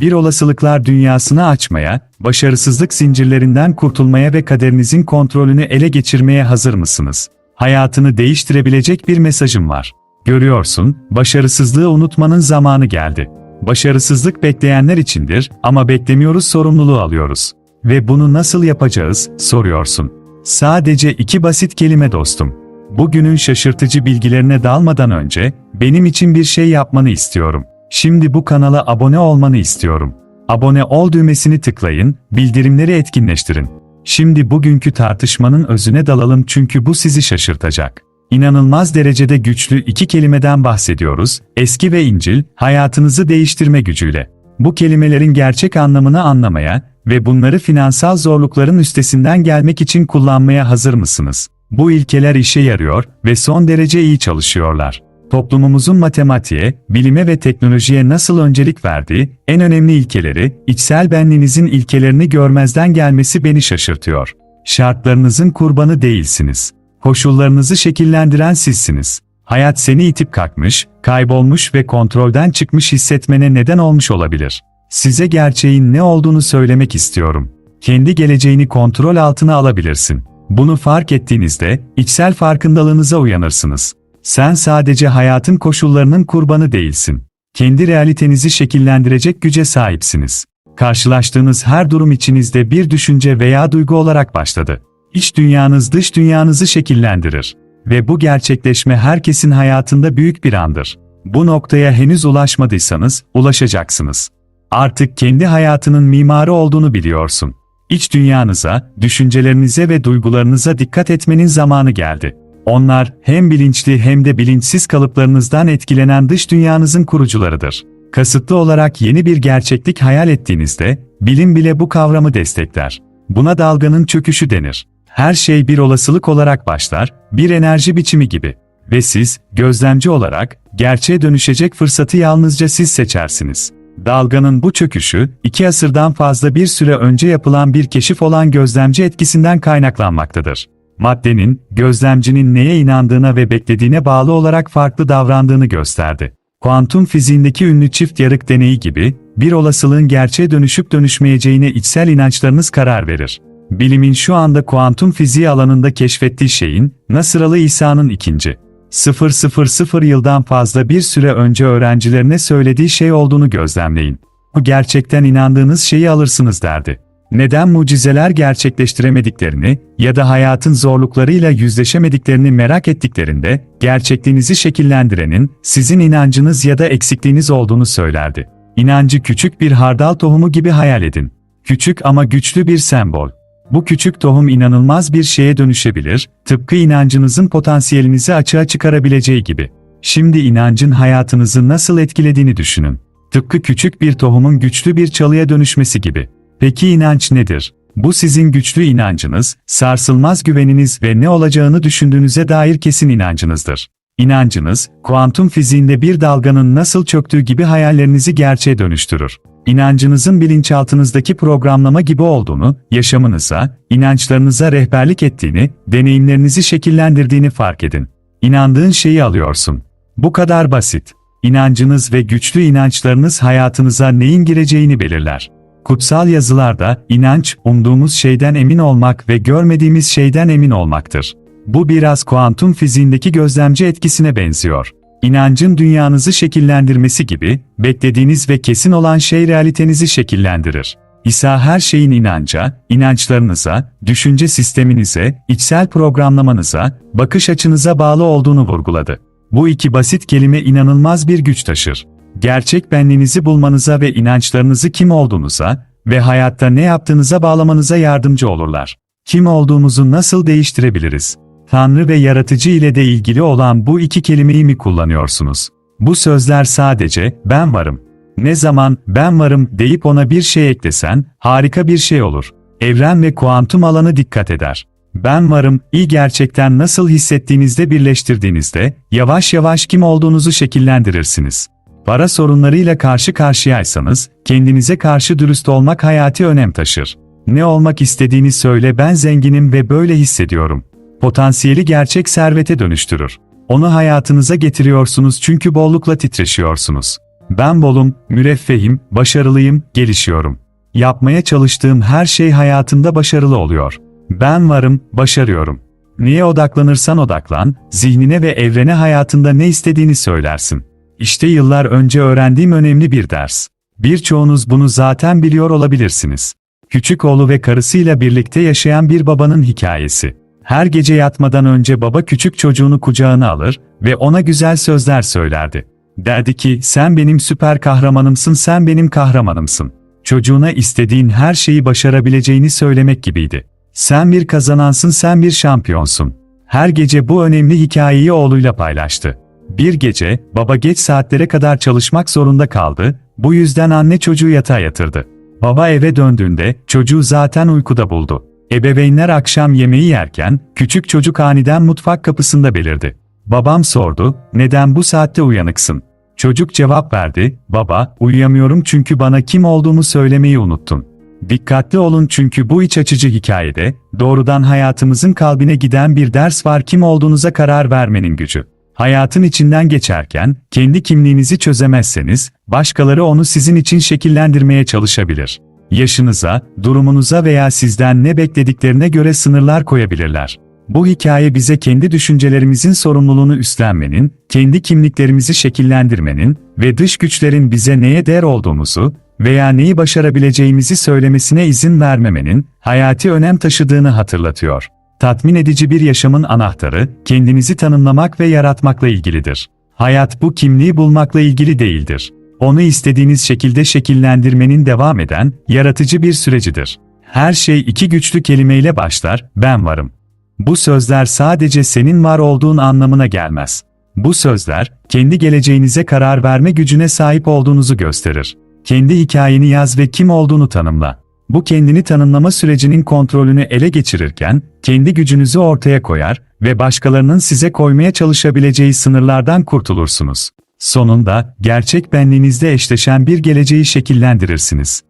Bir olasılıklar dünyasını açmaya, başarısızlık zincirlerinden kurtulmaya ve kaderinizin kontrolünü ele geçirmeye hazır mısınız? Hayatını değiştirebilecek bir mesajım var. Görüyorsun, başarısızlığı unutmanın zamanı geldi. Başarısızlık bekleyenler içindir ama beklemiyoruz sorumluluğu alıyoruz. Ve bunu nasıl yapacağız, soruyorsun. Sadece iki basit kelime dostum. Bugünün şaşırtıcı bilgilerine dalmadan önce, benim için bir şey yapmanı istiyorum. Şimdi bu kanala abone olmanı istiyorum. Abone ol düğmesini tıklayın, bildirimleri etkinleştirin. Şimdi bugünkü tartışmanın özüne dalalım çünkü bu sizi şaşırtacak. İnanılmaz derecede güçlü iki kelimeden bahsediyoruz, eski ve İncil, hayatınızı değiştirme gücüyle. Bu kelimelerin gerçek anlamını anlamaya ve bunları finansal zorlukların üstesinden gelmek için kullanmaya hazır mısınız? Bu ilkeler işe yarıyor ve son derece iyi çalışıyorlar. Toplumumuzun matematiğe, bilime ve teknolojiye nasıl öncelik verdiği, en önemli ilkeleri, içsel benliğinizin ilkelerini görmezden gelmesi beni şaşırtıyor. Şartlarınızın kurbanı değilsiniz. Koşullarınızı şekillendiren sizsiniz. Hayat seni itip kalkmış, kaybolmuş ve kontrolden çıkmış hissetmene neden olmuş olabilir. Size gerçeğin ne olduğunu söylemek istiyorum. Kendi geleceğini kontrol altına alabilirsin. Bunu fark ettiğinizde, içsel farkındalığınıza uyanırsınız. Sen sadece hayatın koşullarının kurbanı değilsin. Kendi realitenizi şekillendirecek güce sahipsiniz. Karşılaştığınız her durum içinizde bir düşünce veya duygu olarak başladı. İç dünyanız dış dünyanızı şekillendirir. Ve bu gerçekleşme herkesin hayatında büyük bir andır. Bu noktaya henüz ulaşmadıysanız, ulaşacaksınız. Artık kendi hayatının mimarı olduğunu biliyorsun. İç dünyanıza, düşüncelerinize ve duygularınıza dikkat etmenin zamanı geldi. Onlar hem bilinçli hem de bilinçsiz kalıplarınızdan etkilenen dış dünyanızın kurucularıdır. Kasıtlı olarak yeni bir gerçeklik hayal ettiğinizde, bilim bile bu kavramı destekler. Buna dalganın çöküşü denir. Her şey bir olasılık olarak başlar, bir enerji biçimi gibi. Ve siz, gözlemci olarak, gerçeğe dönüşecek fırsatı yalnızca siz seçersiniz. Dalganın bu çöküşü, iki asırdan fazla bir süre önce yapılan bir keşif olan gözlemci etkisinden kaynaklanmaktadır. Maddenin, gözlemcinin neye inandığına ve beklediğine bağlı olarak farklı davrandığını gösterdi. Kuantum fiziğindeki ünlü çift yarık deneyi gibi, bir olasılığın gerçeğe dönüşüp dönüşmeyeceğine içsel inançlarınız karar verir. Bilimin şu anda kuantum fiziği alanında keşfettiği şeyin, Nasıralı İsa'nın ikinci, 000 yıldan fazla bir süre önce öğrencilerine söylediği şey olduğunu gözlemleyin. Bu gerçekten inandığınız şeyi alırsınız derdi. Neden mucizeler gerçekleştiremediklerini ya da hayatın zorluklarıyla yüzleşemediklerini merak ettiklerinde, gerçekliğinizi şekillendirenin, sizin inancınız ya da eksikliğiniz olduğunu söylerdi. İnancı küçük bir hardal tohumu gibi hayal edin. Küçük ama güçlü bir sembol. Bu küçük tohum inanılmaz bir şeye dönüşebilir, tıpkı inancınızın potansiyelinizi açığa çıkarabileceği gibi. Şimdi inancın hayatınızı nasıl etkilediğini düşünün. Tıpkı küçük bir tohumun güçlü bir çalıya dönüşmesi gibi. Peki inanç nedir? Bu sizin güçlü inancınız, sarsılmaz güveniniz ve ne olacağını düşündüğünüze dair kesin inancınızdır. İnancınız, kuantum fiziğinde bir dalganın nasıl çöktüğü gibi hayallerinizi gerçeğe dönüştürür. İnancınızın bilinçaltınızdaki programlama gibi olduğunu, yaşamınıza, inançlarınıza rehberlik ettiğini, deneyimlerinizi şekillendirdiğini fark edin. İnandığın şeyi alıyorsun. Bu kadar basit. İnancınız ve güçlü inançlarınız hayatınıza neyin gireceğini belirler. Kutsal yazılarda, inanç, umduğumuz şeyden emin olmak ve görmediğimiz şeyden emin olmaktır. Bu biraz kuantum fiziğindeki gözlemci etkisine benziyor. İnancın dünyanızı şekillendirmesi gibi, beklediğiniz ve kesin olan şey realitenizi şekillendirir. İsa her şeyin inanca, inançlarınıza, düşünce sisteminize, içsel programlamanıza, bakış açınıza bağlı olduğunu vurguladı. Bu iki basit kelime inanılmaz bir güç taşır. Gerçek benliğinizi bulmanıza ve inançlarınızı kim olduğunuza ve hayatta ne yaptığınıza bağlamanıza yardımcı olurlar. Kim olduğumuzu nasıl değiştirebiliriz? Tanrı ve yaratıcı ile de ilgili olan bu iki kelimeyi mi kullanıyorsunuz? Bu sözler sadece ben varım. Ne zaman ben varım deyip ona bir şey eklesen harika bir şey olur. Evren ve kuantum alanı dikkat eder. Ben varım, iyi gerçekten nasıl hissettiğinizde birleştirdiğinizde yavaş yavaş kim olduğunuzu şekillendirirsiniz. Para sorunlarıyla karşı karşıyaysanız, kendinize karşı dürüst olmak hayati önem taşır. Ne olmak istediğini söyle ben zenginim ve böyle hissediyorum. Potansiyeli gerçek servete dönüştürür. Onu hayatınıza getiriyorsunuz çünkü bollukla titreşiyorsunuz. Ben bolum, müreffehim, başarılıyım, gelişiyorum. Yapmaya çalıştığım her şey hayatımda başarılı oluyor. Ben varım, başarıyorum. Neye odaklanırsan odaklan, zihnine ve evrene hayatında ne istediğini söylersin. İşte yıllar önce öğrendiğim önemli bir ders. Birçoğunuz bunu zaten biliyor olabilirsiniz. Küçük oğlu ve karısıyla birlikte yaşayan bir babanın hikayesi. Her gece yatmadan önce baba küçük çocuğunu kucağına alır ve ona güzel sözler söylerdi. Derdi ki, sen benim süper kahramanımsın, sen benim kahramanımsın. Çocuğuna istediğin her şeyi başarabileceğini söylemek gibiydi. Sen bir kazanansın, sen bir şampiyonsun. Her gece bu önemli hikayeyi oğluyla paylaştı. Bir gece, baba geç saatlere kadar çalışmak zorunda kaldı, bu yüzden anne çocuğu yatağa yatırdı. Baba eve döndüğünde, çocuğu zaten uykuda buldu. Ebeveynler akşam yemeği yerken, küçük çocuk aniden mutfak kapısında belirdi. Babam sordu, neden bu saatte uyanıksın? Çocuk cevap verdi, baba, uyuyamıyorum çünkü bana kim olduğumu söylemeyi unuttun. Dikkatli olun çünkü bu iç açıcı hikayede, doğrudan hayatımızın kalbine giden bir ders var kim olduğunuza karar vermenin gücü. Hayatın içinden geçerken, kendi kimliğinizi çözemezseniz, başkaları onu sizin için şekillendirmeye çalışabilir. Yaşınıza, durumunuza veya sizden ne beklediklerine göre sınırlar koyabilirler. Bu hikaye bize kendi düşüncelerimizin sorumluluğunu üstlenmenin, kendi kimliklerimizi şekillendirmenin ve dış güçlerin bize neye değer olduğumuzu veya neyi başarabileceğimizi söylemesine izin vermemenin hayati önem taşıdığını hatırlatıyor. Tatmin edici bir yaşamın anahtarı, kendinizi tanımlamak ve yaratmakla ilgilidir. Hayat bu kimliği bulmakla ilgili değildir. Onu istediğiniz şekilde şekillendirmenin devam eden, yaratıcı bir sürecidir. Her şey iki güçlü kelimeyle başlar, ben varım. Bu sözler sadece senin var olduğun anlamına gelmez. Bu sözler, kendi geleceğinize karar verme gücüne sahip olduğunuzu gösterir. Kendi hikayeni yaz ve kim olduğunu tanımla. Bu kendini tanımlama sürecinin kontrolünü ele geçirirken, kendi gücünüzü ortaya koyar ve başkalarının size koymaya çalışabileceği sınırlardan kurtulursunuz. Sonunda, gerçek benliğinizde eşleşen bir geleceği şekillendirirsiniz.